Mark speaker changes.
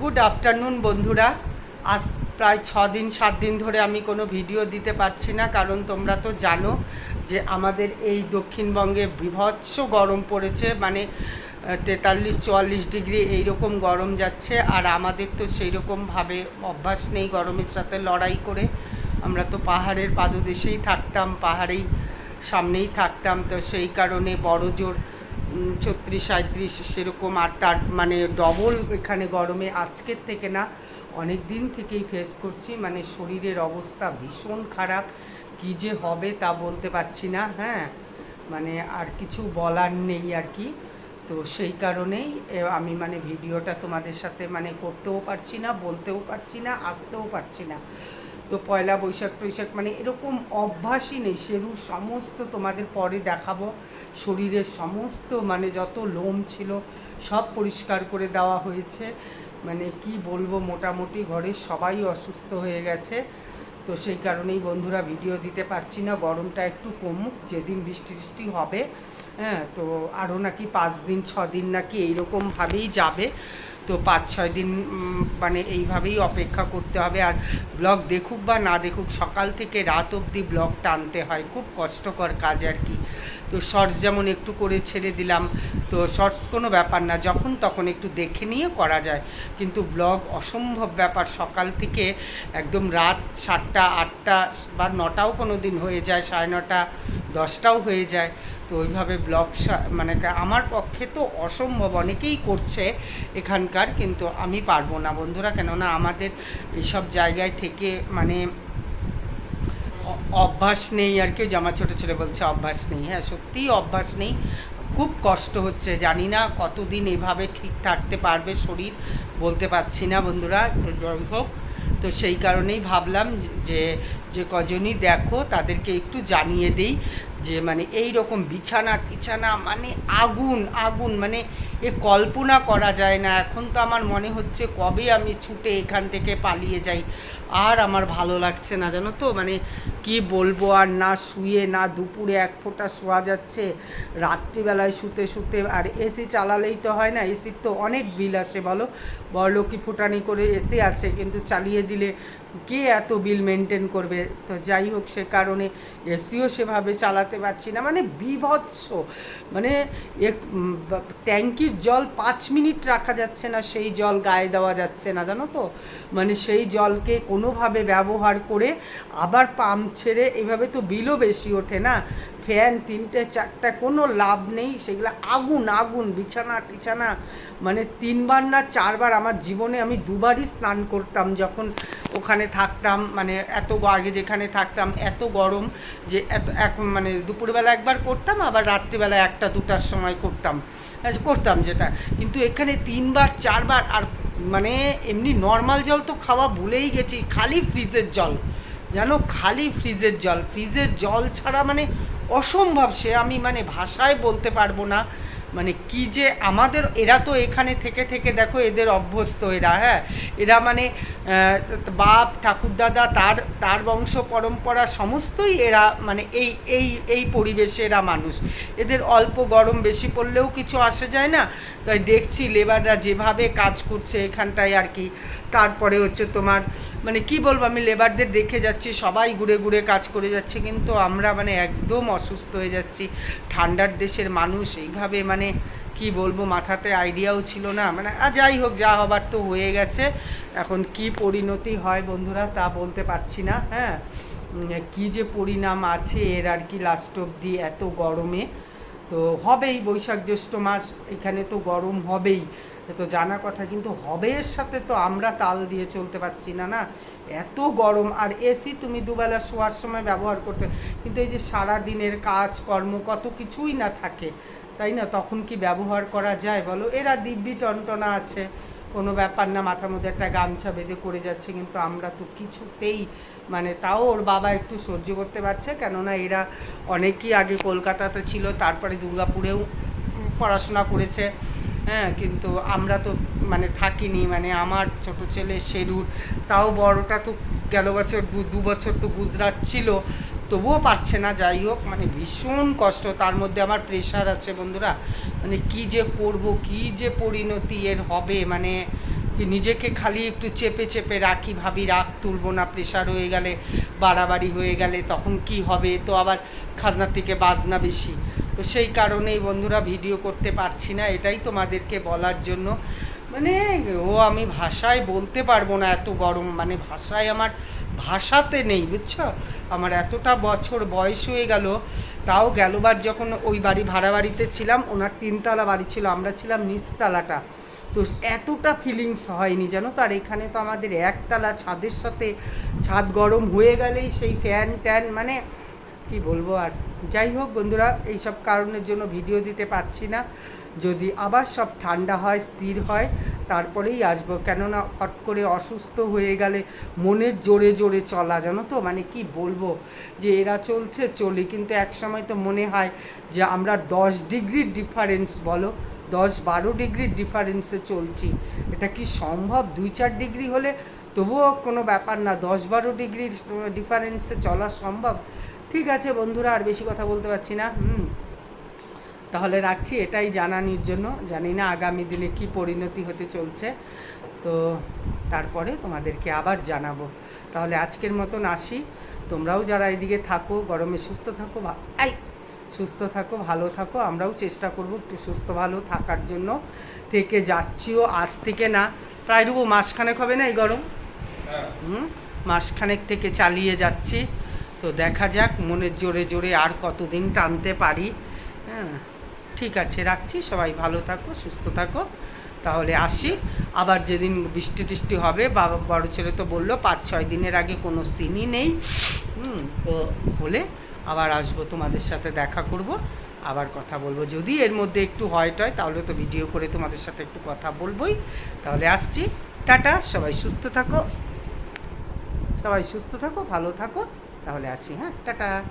Speaker 1: Good afternoon বন্ধুরা। আজ প্রায় ছ দিন সাত দিন ধরে আমি কোনো ভিডিও দিতে পারছি না, কারণ তোমরা তো জানো যে আমাদের এই দক্ষিণবঙ্গে বিভৎস গরম পড়েছে মানে তেতাল্লিশ, চুয়াল্লিশ ডিগ্রি এইরকম গরম যাচ্ছে, আর আমাদের তো সেই রকমভাবে অভ্যাস নেই গরমের সাথে লড়াই করে। আমরা তো পাহাড়ের পাদদেশেই থাকতাম, পাহাড়েই সামনেই থাকতাম, তো সেই কারণে বড় জোর ছত্রিশ সাঁত্রিশ সেরকম আর তার মানে ডবল এখানে গরমে আজকের থেকে না, অনেক দিন থেকেই ফেস করছি। মানে শরীরের অবস্থা ভীষণ খারাপ। কী যে হবে তা বলতে পারছি না হ্যাঁ। মানে আর কিছু বলার নেই আর কি। তো সেই কারণেই আমি মানে ভিডিওটা তোমাদের সাথে মানে করতেও পারছি না, বলতেও পারছি না, আসতেও পারছি না। তো পয়লা বৈশাখ টৈশাখ মানে এরকম অভ্যাসই নেই সেরু সমস্ত তোমাদের পরে দেখাবো। শরীরের সমস্ত মানে যত লোম ছিল সব পরিষ্কার করে দেওয়া হয়েছে। মানে কি বলব, মোটামুটি ঘরের সবাই অসুস্থ হয়ে গেছে। তো সেই কারণেই বন্ধুরা ভিডিও দিতে পারছি না, গরমটা একটু কমুক, যেদিন বৃষ্টি টিষ্টি হবে হ্যাঁ তো আরও নাকি পাঁচ দিন, ছ দিন নাকি এইরকমভাবেই যাবে। তো পাঁচ, ছয় দিন মানে এইভাবেই অপেক্ষা করতে হবে। আর ব্লগ দেখুক বা না দেখুক, সকাল থেকে রাত অবধি ব্লগ টানতে হয়। খুব কষ্টকর কাজ আর কি। তো শর্টস যেমন একটু করে ছেড়ে দিলাম, তো শর্টস কোনো ব্যাপার না, যখন তখন একটু দেখে নিয়ে করা যায়। কিন্তু ব্লগ অসম্ভব ব্যাপার, সকাল থেকে একদম রাত সাতটা, আটটা বা নটাও কোনো দিন হয়ে যায়, সাড়ে নটা, দশটাও হয়ে যায়। তো ওইভাবে ব্লগ মানে আমার পক্ষে তো অসম্ভব, অনেকেই করছে এখানকার, কিন্তু আমি পারব না বন্ধুরা। কেননা আমাদের এইসব জায়গায় থেকে মানে অভ্যাস নেই আর কেউ জামা ছোটো ছেলে বলছে অভ্যাস নেই। হ্যাঁ সত্যিই অভ্যাস নেই। খুব কষ্ট হচ্ছে, জানি না কতদিন এভাবে ঠিক থাকতে পারবে শরীর, বলতে পারছি না বন্ধুরা যাই হোক। তো সেই কারণেই ভাবলাম যে যে কজনই দেখো তাদেরকে একটু জানিয়ে দেই। যে মানে এই রকম বিছানা টিছানা মানে আগুন আগুন মানে এ কল্পনা করা যায় না। এখন তো আমার মনে হচ্ছে কবে আমি ছুটে এখান থেকে পালিয়ে যাই। আর আমার ভালো লাগছে না, জানো তো? মানে কি বলব আর না শুয়ে, না দুপুরে এক ফোঁটা শোয়া যাচ্ছে। রাত্রিবেলায় শুতে শুতে আর এসি চালালেই তো হয় না। এসির তো অনেক বিল আসে, বলো? বড়লোকি ফুটানি করে এসি আছে, কিন্তু চালিয়ে দিলে কে এত বিল মেনটেন করবে? তো যাই হোক, সে কারণে এসিও সেভাবে চালাতে পারছি না। মানে বিভৎস। মানে এক ট্যাঙ্কির জল পাঁচ মিনিট রাখা যাচ্ছে না, সেই জল গায়ে দেওয়া যাচ্ছে না, জানো তো? মানে সেই জলকে কোনোভাবে ব্যবহার করে আবার পাম্প ছেড়ে এভাবে তো বিলও বেশি ওঠে না। ফ্যান তিনটে, চারটা, কোনো লাভ নেই। সেগুলো আগুন আগুন, বিছানা, টিছানা। মানে তিনবার না চারবার আমার জীবনে আমি দুবারই স্নান করতাম যখন ওখানে থাকতাম মানে এত আগে যেখানে থাকতাম, এত গরম যে এত এখন মানে দুপুরবেলা একবার করতাম, আবার রাত্রিবেলা একটা, দুটার সময় করতাম। করতাম যেটা। কিন্তু এখানে তিনবার, চারবার, আর মানে এমনি নর্মাল জল তো খাওয়া ভুলেই গেছি, খালি ফ্রিজের জল। জানো, খালি ফ্রিজের জল। ফ্রিজের জল ছাড়া মানে অসম্ভব, সে আমি মানে ভাষায় বলতে পারব না। মানে কি যে আমাদের, এরা তো এখানে থেকে থেকে দেখো এদের অভ্যস্ত এরা হ্যাঁ? এরা মানে বাপ, ঠাকুরদাদা, তার তার বংশ পরম্পরা সমস্তই এরা মানে এই এই এই পরিবেশে এরা মানুষ। এদের অল্প গরম বেশি পড়লেও কিছু আসে যায় না। তাই দেখছি লেবাররা যেভাবে কাজ করছে এখানটায় আর কি। তারপরে হচ্ছে তোমার মানে কি বলব, আমি লেবারদের দেখে যাচ্ছি, সবাই ঘুরে ঘুরে কাজ করে যাচ্ছে, কিন্তু আমরা মানে একদম অসুস্থ হয়ে যাচ্ছি। ঠান্ডার দেশের মানুষ, এইভাবে মানে কি বলব, মাথাতে আইডিয়াও ছিল না। মানে আর যাই হোক, যা হবার তো হয়ে গেছে। এখন কি পরিণতি হয় বন্ধুরা, তা বলতে পারছি না হ্যাঁ? কি যে পরিণাম আছে এর আর কি লাস্ট অবধি এত গরমে। তো হবেই, বৈশাখ জ্যৈষ্ঠ মাস, এখানে তো গরম হবেই। তো জানা কথা, কিন্তু হবে এর সাথে তো আমরা তাল দিয়ে চলতে পারছি না না? এত গরম, আর এসি তুমি দুবেলা শোয়ার সময় ব্যবহার করতে, কিন্তু এই যে সারা দিনের কাজ কর্ম কত কিছুই না থাকে, তাই না? তখন কি ব্যবহার করা যায় বলো? এরা দিব্যি টনটনা আছে, কোনো ব্যাপার না, মাথার মধ্যে একটা গামছা বেঁধে করে যাচ্ছে, কিন্তু আমরা তো কিছুতেই মানে তাও ওর বাবা একটু সহ্য করতে পারছে, কেননা এরা অনেকেই আগে কলকাতাতে ছিল, তারপরে দুর্গাপুরেও পড়াশোনা করেছে হ্যাঁ কিন্তু আমরা তো মানে থাকিনি মানে আমার ছোট ছেলে শেরুর, তাও বড়টা তো গেল বছর দু বছর তো গুজরাট ছিল, তবুও পারছে না, যাই হোক মানে ভীষণ কষ্ট, তার মধ্যে আমার প্রেশার আছে বন্ধুরা মানে কি যে করব, কি যে পরিণতি এর হবে মানে নিজেকে খালি একটু চেপে চেপে রাখি, ভাবি রাগ তুলবো না প্রেশার হয়ে গেলে, বাড়াবাড়ি হয়ে গেলে, তখন কি হবে? তো আবার খাজনার থেকে বাজনা বেশি। তো সেই কারণেই বন্ধুরা ভিডিও করতে পারছি না, এটাই তোমাদেরকে বলার জন্য। মানে ও আমি ভাষায় বলতে পারব না এত গরম মানে ভাষায় আমার ভাষাতে নেই, বুঝছ? আমার এতটা বছর বয়স হয়ে গেল, তাও গেলবার যখন ওই বাড়ি ভাড়া বাড়িতে ছিলাম, ওনার তিনতলা বাড়ি ছিল, আমরা ছিলাম নিচতলাটা। তো এতটা ফিলিংস হয়নি জানো? তো আর এখানে তো আমাদের একতলা ছাদের সাথে ছাদ গরম হয়ে গেলেই সেই ফ্যান ট্যান মানে কি বলব আর? যাই হোক বন্ধুরা, এইসব কারণের জন্য ভিডিও দিতে পারছি না। যদি আবার সব ঠান্ডা হয়, স্থির হয়, তারপরেই আসব। কেননা হট করে অসুস্থ হয়ে গেলে মনের জোরে জোরে চলা, জানো তো? মানে কি বলব? যে এরা চলছে, চলি। কিন্তু এক সময় তো মনে হয় যে আমরা দশ ডিগ্রির ডিফারেন্স বলো। দশ বারো ডিগ্রির ডিফারেন্সে চলছি। এটা কি সম্ভব? দুই চার ডিগ্রি হলে তবুও কোনো ব্যাপার না দশ বারো ডিগ্রির ডিফারেন্সে চলা সম্ভব। ঠিক আছে বন্ধুরা, আর বেশি কথা বলতে পারছি না, হুম। তাহলে রাখছি, এটাই জানানির জন্য। জানি না আগামী দিনে কি পরিণতি হতে চলছে। তো তারপরে তোমাদেরকে আবার জানাব। তাহলে আজকের মতন আসি। তোমরাও যারা এদিকে থাকো, গরমে সুস্থ থাকো বা আই! সুস্থ থাকো ভালো থাকো। আমরাও চেষ্টা করব একটু সুস্থ ভালো থাকার জন্য। থেকে যাচ্ছিও আজ থেকে না। প্রায় রুবো মাসখানেক হবে না এই গরম? হুম? মাসখানেক থেকে চালিয়ে যাচ্ছি। তো দেখা যাক মনের জোরে জোরে আর কতদিন টানতে পারি। হ্যাঁ ঠিক আছে রাখছি। সবাই ভালো থাকো সুস্থ থাকো। তাহলে আসি। আবার যেদিন বৃষ্টি টিষ্টি হবে বাবা বড় ছেলে তো বলল পাঁচ ছয় দিনের আগে কোনো সিনই নেই। হুম তো হলে আবার আসব তোমাদের সাথে দেখা করব, আবার কথা বলব। যদি এর মধ্যে একটু হয় টয়, তাহলে তো ভিডিও করে তোমাদের সাথে একটু কথা বলবোই। তাহলে আসছি। টাটা, সবাই সুস্থ থাকো। সবাই সুস্থ থাকো, ভালো থাকো। তাহলে আসি হ্যাঁ? টাটা।